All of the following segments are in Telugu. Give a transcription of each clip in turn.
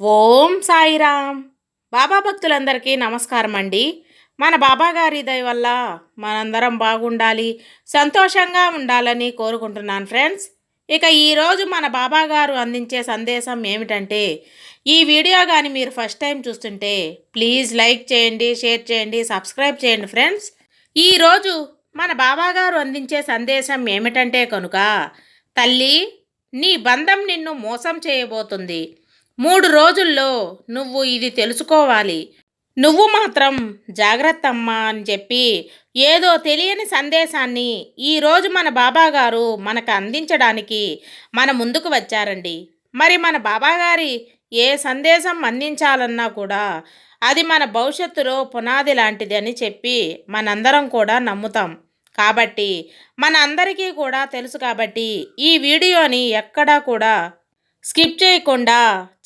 ఓం సాయిరామ్. బాబా భక్తులందరికీ నమస్కారం అండి మన బాబా గారి దయ వల్ల మనందరం బాగుండాలి సంతోషంగా ఉండాలని కోరుకుంటున్నాను ఫ్రెండ్స్. ఇక ఈరోజు మన బాబాగారు అందించే సందేశం ఏమిటంటే ఈ వీడియో కానీ మీరు ఫస్ట్ టైం చూస్తుంటే ప్లీజ్ లైక్ చేయండి షేర్ చేయండి సబ్స్క్రైబ్ చేయండి ఫ్రెండ్స్. ఈరోజు మన బాబాగారు అందించే సందేశం ఏమిటంటే కనుక తల్లి నీ బంధం నిన్ను మోసం చేయబోతుంది. మూడు రోజుల్లో నువ్వు ఇది తెలుసుకోవాలి. నువ్వు మాత్రం జాగ్రత్త అమ్మా అని చెప్పి ఏదో తెలియని సందేశాన్ని ఈరోజు మన బాబాగారు మనకు అందించడానికి మన ముందుకు వచ్చారండి. మరి మన బాబాగారి ఏ సందేశం అందించాలన్నా కూడా అది మన భవిష్యత్తులో పునాది లాంటిది అని చెప్పి మనందరం కూడా నమ్ముతాం. కాబట్టి మన అందరికీ కూడా తెలుసు కాబట్టి ఈ వీడియోని ఎక్కడా కూడా స్కిప్ చేయకుండా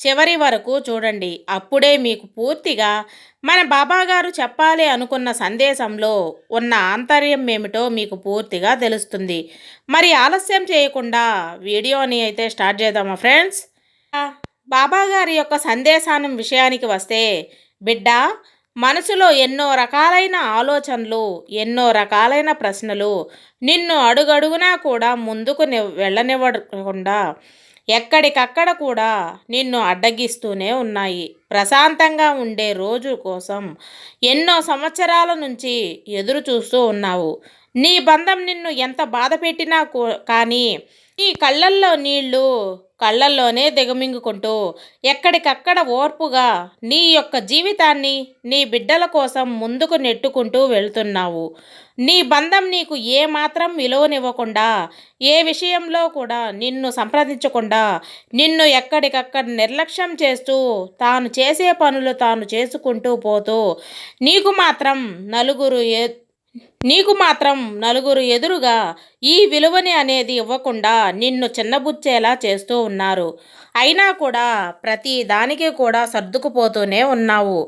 చివరి వరకు చూడండి. అప్పుడే మీకు పూర్తిగా మన బాబాగారు చెప్పాలి అనుకున్న సందేశంలో ఉన్న ఆంతర్యం ఏమిటో మీకు పూర్తిగా తెలుస్తుంది. మరి ఆలస్యం చేయకుండా వీడియోని అయితే స్టార్ట్ చేద్దామా ఫ్రెండ్స్? బాబాగారి యొక్క సందేశానం విషయానికి వస్తే బిడ్డ మనసులో ఎన్నో రకాలైన ఆలోచనలు ఎన్నో రకాలైన ప్రశ్నలు నిన్ను అడుగడుగునా కూడా ముందుకు వెళ్ళనివ్వకుండా ఎక్కడికక్కడ కూడా నిన్ను అడ్డగిస్తూనే ఉన్నాయి. ప్రశాంతంగా ఉండే రోజు కోసం ఎన్నో సంవత్సరాల నుంచి ఎదురు చూస్తూ ఉన్నావు. నీ బంధం నిన్ను ఎంత బాధ పెట్టినా కానీ నీ కళ్ళల్లో నీళ్ళు కళ్ళల్లోనే దిగమింగుకుంటూ ఎక్కడికక్కడ ఓర్పుగా నీ యొక్క జీవితాన్ని నీ బిడ్డల కోసం ముందుకు నెట్టుకుంటూ వెళ్తున్నావు. నీ బంధం నీకు ఏమాత్రం విలువనివ్వకుండా ఏ విషయంలో కూడా నిన్ను సంప్రదించకుండా నిన్ను ఎక్కడికక్కడ నిర్లక్ష్యం చేస్తూ తాను చేసే పనులు తాను చేసుకుంటూ పోతూ నీకు మాత్రం నలుగురు ఏ నీకు మాత్రం నలుగురు ఎదురుగా ఈ విలువని అనేది ఇవ్వకుండా నిన్ను చిన్నబుచ్చేలా చేస్తూ ఉన్నారు. అయినా కూడా ప్రతి దానికి కూడా సర్దుకుపోతూనే ఉన్నావు.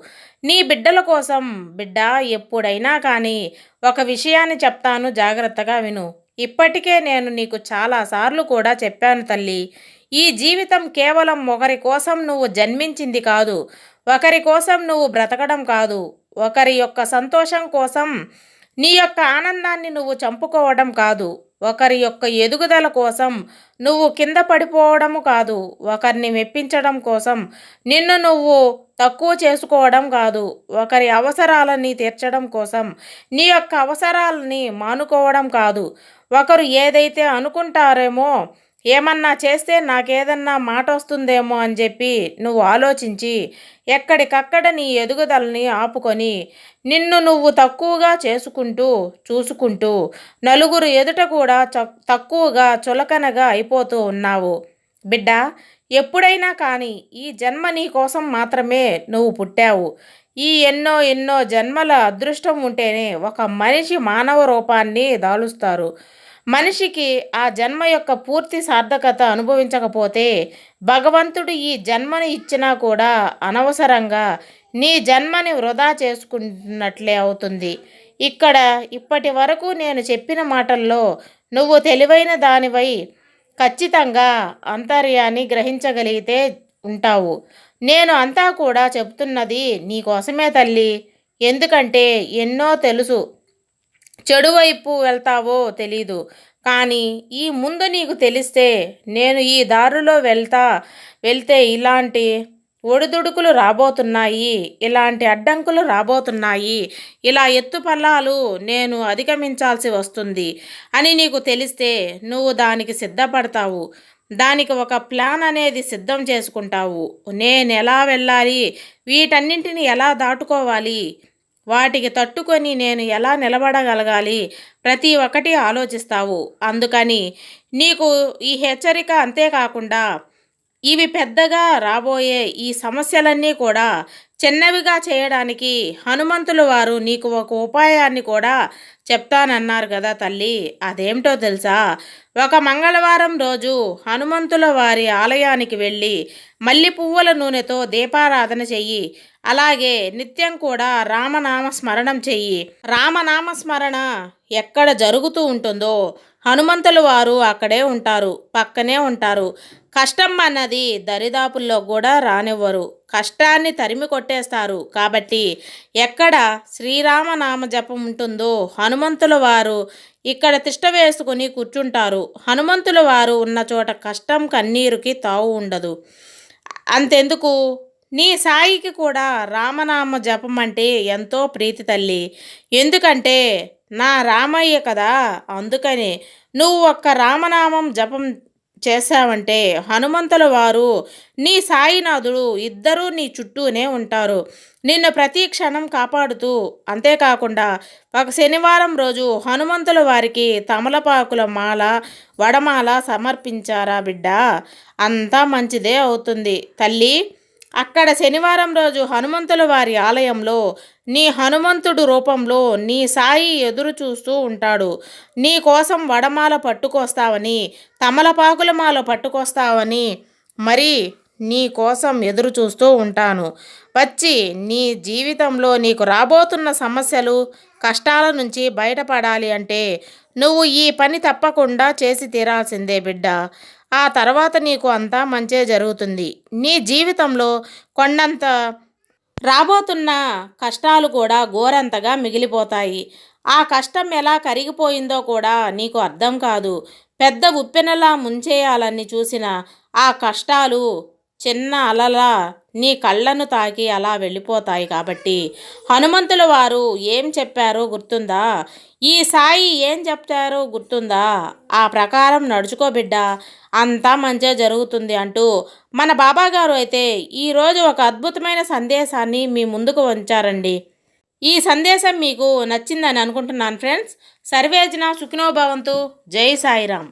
నీ బిడ్డల కోసం బిడ్డ ఎప్పుడైనా కానీ ఒక విషయాన్ని చెప్తాను జాగ్రత్తగా విను. ఇప్పటికే నేను నీకు చాలాసార్లు కూడా చెప్పాను తల్లి. ఈ జీవితం కేవలం ఒకరి కోసం నువ్వు జన్మించింది కాదు. ఒకరి కోసం నువ్వు బ్రతకడం కాదు. ఒకరి యొక్క సంతోషం కోసం నీ యొక్క ఆనందాన్ని నువ్వు చంపుకోవడం కాదు. ఒకరి యొక్క ఎదుగుదల కోసం నువ్వు కింద పడిపోవడము కాదు. ఒకరిని మెప్పించడం కోసం నిన్ను నువ్వు తక్కువ చేసుకోవడం కాదు. ఒకరి అవసరాలని తీర్చడం కోసం నీ యొక్క అవసరాలని మానుకోవడం కాదు. ఒకరు ఏదైతే అనుకుంటారేమో ఏమన్నా చేస్తే నాకేదన్నా మాట వస్తుందేమో అని చెప్పి నువ్వు ఆలోచించి ఎక్కడికక్కడ నీ ఎదుగుదలని ఆపుకొని నిన్ను నువ్వు తక్కువగా చేసుకుంటూ చూసుకుంటూ నలుగురు ఎదుట కూడా తక్కువగా చులకనగా అయిపోతూ ఉన్నావు. బిడ్డ ఎప్పుడైనా కానీ ఈ జన్మ నీ కోసం మాత్రమే నువ్వు పుట్టావు. ఈ ఎన్నో ఎన్నో జన్మల అదృష్టం ఉంటేనే ఒక మనిషి మానవ రూపాన్ని దాలుస్తారు. మనిషికి ఆ జన్మ యొక్క పూర్తి సార్థకత అనుభవించకపోతే భగవంతుడు ఈ జన్మను ఇచ్చినా కూడా అనవసరంగా నీ జన్మని వృధా చేసుకున్నట్లే అవుతుంది. ఇక్కడ ఇప్పటి వరకు నేను చెప్పిన మాటల్లో నువ్వు తెలివైన దానివై ఖచ్చితంగా అంతర్యాన్ని గ్రహించగలిగితే ఉంటావు. నేను అంతా కూడా చెప్తున్నది నీకోసమే తల్లి. ఎందుకంటే ఎన్నో తెలుసు. చెడు వైపు వెళ్తావో తెలీదు. కానీ ఈ ముందు నీకు తెలిస్తే నేను ఈ దారిలో వెళ్తా వెళ్తే ఇలాంటి ఒడిదుడుకులు రాబోతున్నాయి ఇలాంటి అడ్డంకులు రాబోతున్నాయి. ఇలా ఎత్తుపల్లాలు నేను అధిగమించాల్సి వస్తుంది అని నీకు తెలిస్తే నువ్వు దానికి సిద్ధపడతావు. దానికి ఒక ప్లాన్ అనేది సిద్ధం చేసుకుంటావు. నేను ఎలా వెళ్ళాలి? వీటన్నింటిని ఎలా దాటుకోవాలి? వాటికి తట్టుకొని నేను ఎలా నిలబడగలగాలి? ప్రతి ఒక్కటి ఆలోచిస్తావు. అందుకని నీకు ఈ హెచ్చరిక అంతేకాకుండా ఇవి పెద్దగా రాబోయే ఈ సమస్యలన్నీ కూడా చిన్నవిగా చేయడానికి హనుమంతుల వారు నీకు ఒక ఉపాయాన్ని కూడా చెప్తానన్నారు కదా తల్లి. అదేమిటో తెలుసా? ఒక మంగళవారం రోజు హనుమంతుల వారి ఆలయానికి వెళ్ళి మల్లి పువ్వుల నూనెతో దీపారాధన చెయ్యి. అలాగే నిత్యం కూడా రామనామ స్మరణం చెయ్యి. రామనామ స్మరణ ఎక్కడ జరుగుతూ ఉంటుందో హనుమంతుల వారు అక్కడే ఉంటారు పక్కనే ఉంటారు. కష్టం అన్నది దరిదాపుల్లో కూడా రానివ్వరు. కష్టాన్ని తరిమి కొట్టేస్తారు. కాబట్టి ఎక్కడ శ్రీరామనామ జపం ఉంటుందో హనుమంతుల వారు ఇక్కడ తిష్ట వేసుకుని కూర్చుంటారు. హనుమంతుల వారు ఉన్న చోట కష్టం కన్నీరుకి తావు ఉండదు. అంతెందుకు? నీ సాయికి కూడా రామనామ జపం అంటే ఎంతో ప్రీతి తల్లి. ఎందుకంటే నా రామయ్య కదా అందుకని. నువ్వు ఒక్క రామనామం జపం చేశావంటే హనుమంతుల వారు నీ సాయినాథుడు ఇద్దరూ నీ చుట్టూనే ఉంటారు. నిన్ను ప్రతి క్షణం కాపాడుతూ అంతేకాకుండా ఒక శనివారం రోజు హనుమంతుల వారికి తమలపాకుల మాల వడమాల సమర్పించారా బిడ్డ? అంతా మంచిదే అవుతుంది. తల్లి! అక్కడ శనివారం రోజు హనుమంతుల వారి ఆలయంలో నీ హనుమంతుడు రూపంలో నీ సాయి ఎదురు చూస్తూ ఉంటాడు. నీ కోసం వడమాల పట్టుకొస్తావని తమలపాకుల మాల పట్టుకొస్తావని మరి నీ కోసం ఎదురు చూస్తూ ఉంటాను. వచ్చి నీ జీవితంలో నీకు రాబోతున్న సమస్యలు కష్టాల నుంచి బయటపడాలి అంటే నువ్వు ఈ పని తప్పకుండా చేసి తీరాల్సిందే బిడ్డ. ఆ తర్వాత నీకు అంతా మంచే జరుగుతుంది. నీ జీవితంలో కొండంత రాబోతున్న కష్టాలు కూడా ఘోరంతగా మిగిలిపోతాయి. ఆ కష్టం ఎలా కరిగిపోయిందో కూడా నీకు అర్థం కాదు. పెద్ద ఉప్పెనలా ముంచేయాలని చూసిన ఆ కష్టాలు చిన్న అలలా నీ కళ్ళను తాకి అలా వెళ్ళిపోతాయి కాబట్టి. హనుమంతుల వారు ఏం చెప్పారో గుర్తుందా? ఈ సాయి ఏం చెప్తారో గుర్తుందా? ఆ ప్రకారం నడుచుకో బిడ్డ అంతా మంచిగా జరుగుతుంది అంటూ మన బాబాగారు అయితే ఈరోజు ఒక అద్భుతమైన సందేశాన్ని మీ ముందుకు ఉంచారండి ఈ సందేశం మీకు నచ్చిందని అనుకుంటున్నాను ఫ్రెండ్స్. సర్వేజన సుఖినోభవంతు. జై సాయిరామ్.